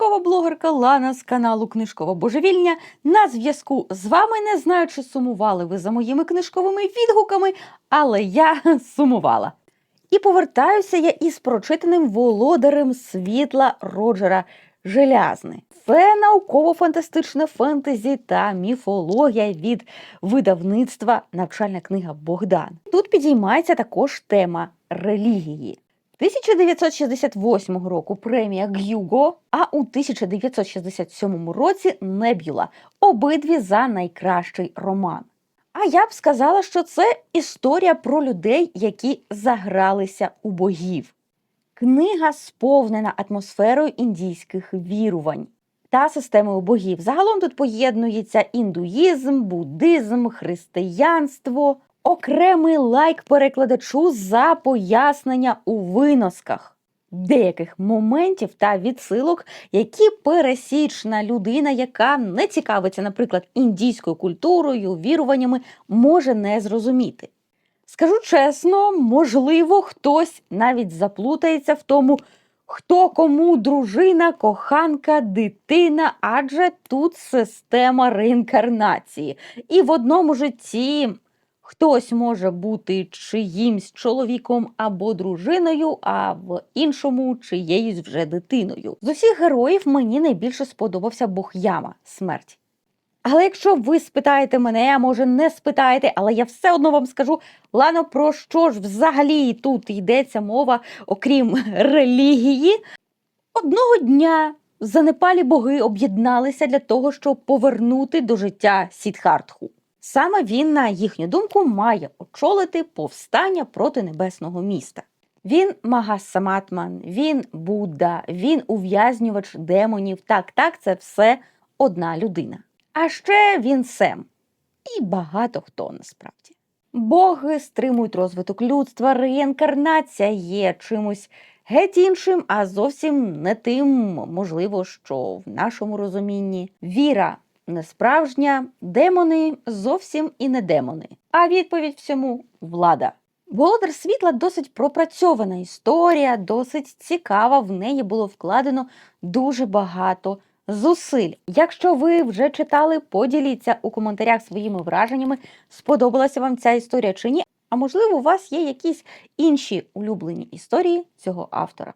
книжкова блогерка Лана з каналу Книжкова Божевільня на зв'язку з вами. Не знаю, чи сумували ви за моїми книжковими відгуками, але я сумувала. І повертаюся я із прочитаним володарем світла Роджера Желязни. Це науково-фантастичне фентезі та міфологія від видавництва Навчальна книга Богдан. Тут підіймається також тема релігії. 1968 року премія Гюго, а у 1967 році Небюла. Обидві за найкращий роман. А я б сказала, що це історія про людей, які загралися у богів. Книга сповнена атмосферою індійських вірувань та системою богів. Загалом тут поєднується індуїзм, буддизм, християнство, окремий лайк перекладачу за пояснення у виносках деяких моментів та відсилок, які пересічна людина, яка не цікавиться, наприклад, індійською культурою, віруваннями, може не зрозуміти. Скажу чесно, можливо, хтось навіть заплутається в тому, хто кому дружина, коханка, дитина, адже тут система реінкарнації. І в одному житті хтось може бути чиїмсь чоловіком або дружиною, а в іншому чиєюсь вже дитиною. З усіх героїв мені найбільше сподобався Бог Яма смерть. Але якщо ви спитаєте мене, а може не спитаєте, але я все одно вам скажу, Лано, про що ж взагалі тут йдеться мова, окрім релігії? Одного дня занепалі боги об'єдналися для того, щоб повернути до життя Сідхартху. Саме він, на їхню думку, має очолити повстання проти небесного міста. Він Магас Саматман, він Будда, він ув'язнювач демонів. Так, так, це все одна людина. А ще він Сем. І багато хто насправді. Боги стримують розвиток людства, реінкарнація є чимось геть іншим, а зовсім не тим, можливо, що в нашому розумінні. Віра не справжня, демони зовсім і не демони. А відповідь всьому влада. Володар світла досить пропрацьована історія, досить цікава. В неї було вкладено дуже багато зусиль. Якщо ви вже читали, поділіться у коментарях своїми враженнями, сподобалася вам ця історія чи ні. А можливо, у вас є якісь інші улюблені історії цього автора.